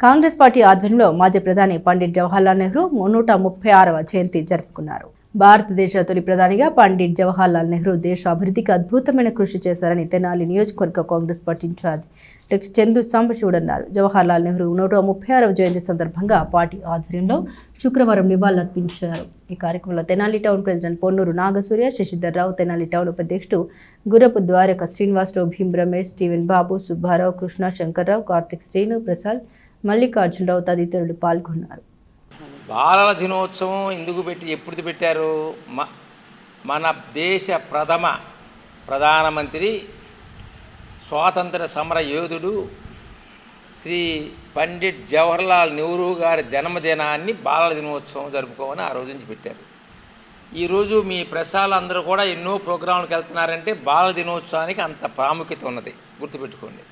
Congress party ఆధ్వర్యంలో మాజీ ప్రధాని పండిట్ జవహర్లాల్ నెహ్రూ నూట ముప్పై ఆరవ జయంతి జరుపుకున్నారు. భారతదేశ తొలి ప్రధానిగా పండిట్ జవహర్లాల్ నెహ్రూ దేశ అభివృద్ధికి అద్భుతమైన కృషి చేశారని తెనాలి నియోజకవర్గ Congress party incharge doctor Chandu Sambasivudu అన్నారు. జవహర్లాల్ నెహ్రూ నూట ముప్పై ఆరవ జయంతి సందర్భంగా పార్టీ ఆధ్వర్యంలో శుక్రవారం నివాళులర్పించారు ఈ కార్యక్రమంలో Tenali town president Ponnuru Nagasurya Sasidhar Rao Tenali town ఉపాధ్యక్షుడు గురపు ద్వారక శ్రీనివాసరావు భీమ్ రమేష్ స్టీవెన్ బాబు సుబ్బారావు కృష్ణ శంకర్రావు కార్తిక్ శ్రీను ప్రసాద్ మల్లికార్జునరావు తదితరులు పాల్గొన్నారు. బాలల దినోత్సవం ఎందుకు పెట్టి ఎప్పుడు పెట్టారు? మ మన దేశ ప్రథమ ప్రధానమంత్రి స్వాతంత్ర సమర యోధుడు శ్రీ పండిట్ జవహర్లాల్ నెహ్రూ గారి జన్మదినాన్ని బాలల దినోత్సవం జరుపుకోమని ఆ రోజు నుంచి పెట్టారు. ఈరోజు మీ ప్రసాలు అందరూ కూడా ఎన్నో ప్రోగ్రాంలకు వెళ్తున్నారంటే బాలల దినోత్సవానికి అంత ప్రాముఖ్యత ఉన్నది. గుర్తుపెట్టుకోండి.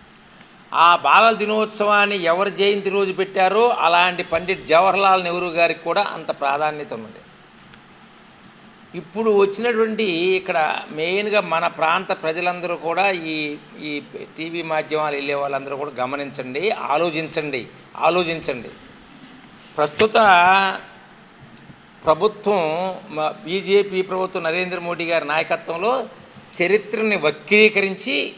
ఆ బాలల దినోత్సవాన్ని ఎవరి జయంతి రోజు పెట్టారో అలాంటి పండిట్ జవహర్లాల్ నెహ్రూ గారికి కూడా అంత ప్రాధాన్యత ఉన్నది. ఇప్పుడు వచ్చినటువంటి ఇక్కడ మెయిన్గా మన ప్రాంత ప్రజలందరూ కూడా ఈ ఈ టీవీ మాధ్యమాలు వెళ్ళే వాళ్ళందరూ కూడా గమనించండి ఆలోచించండి ఆలోచించండి. ప్రస్తుత ప్రభుత్వం బీజేపీ ప్రభుత్వం నరేంద్ర మోడీ గారి నాయకత్వంలో చరిత్రని వక్రీకరించి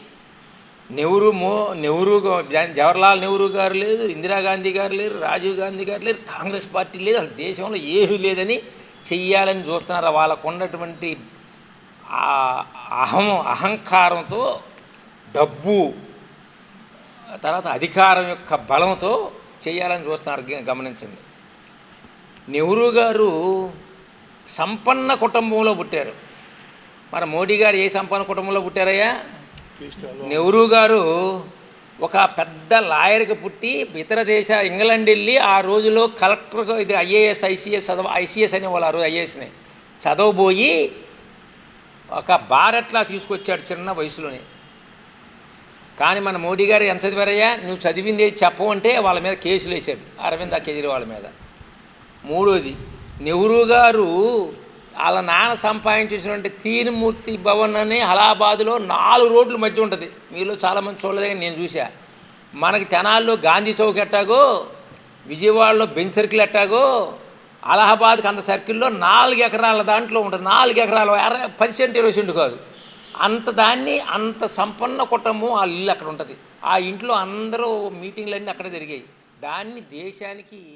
నెహ్రూ మో నెహ్రూ జవహర్లాల్ నెహ్రూ గారు లేదు ఇందిరాగాంధీ గారు లేరు రాజీవ్ గాంధీ గారు లేరు కాంగ్రెస్ పార్టీ లేదు అసలు దేశంలో ఏమీ లేదని చెయ్యాలని చూస్తున్నారు? వాళ్ళకు ఉన్నటువంటి అహం అహంకారంతో డబ్బు తర్వాత అధికారం యొక్క బలంతో చేయాలని చూస్తున్నారు. గ- గమనించండి. నెహ్రూ గారు సంపన్న కుటుంబంలో పుట్టారు. మన మోడీ గారు ఏ సంపన్న కుటుంబంలో పుట్టారయ్యా? నెహ్రూ గారు ఒక పెద్ద లాయర్కి పుట్టి ఇతర దేశ ఇంగ్లాండ్ వెళ్ళి ఆ రోజులో కలెక్టర్గా ఇది ఐఏఎస్ ఐసీఎస్ చదవ ఐసీఎస్ అనేవాళ్ళు ఆ రోజు ఐఏఎస్ని. చదవబోయి ఒక బారెట్లా తీసుకొచ్చాడు చిన్న వయసులోనే. కానీ మన మోడీ గారు ఎంత చదివారయ్యా? నువ్వు చదివింది చెప్పవంటే వాళ్ళ మీద కేసులు వేసాడు అరవింద్ కేజ్రీవాల్ మీద. మూడోది నెహ్రూ గారు వాళ్ళ నాన్న సంపాదించేసినటువంటి తీన్మూర్తి భవన్ అని అలహాబాద్లో నాలుగు రోడ్ల మధ్య ఉంటుంది. మీలో చాలామంది చూడలేదు కానీ నేను చూసా మనకి తెనాల్లో గాంధీ చౌక్ ఎట్టాగో విజయవాడలో బెంచ్ సర్కిల్ ఎట్టాగో అలహాబాద్కి అంత సర్కిల్లో నాలుగు ఎకరాల దాంట్లో ఉంటుంది. నాలుగు ఎకరాలు అర పది సెంట్ ఇరవై సెంటు కాదు. అంత దాన్ని అంత సంపన్న కుటుంబం ఆ ఇల్లు అక్కడ ఉంటుంది. ఆ ఇంట్లో అందరూ మీటింగ్లన్నీ అక్కడ జరిగాయి. దాన్ని దేశానికి ఈ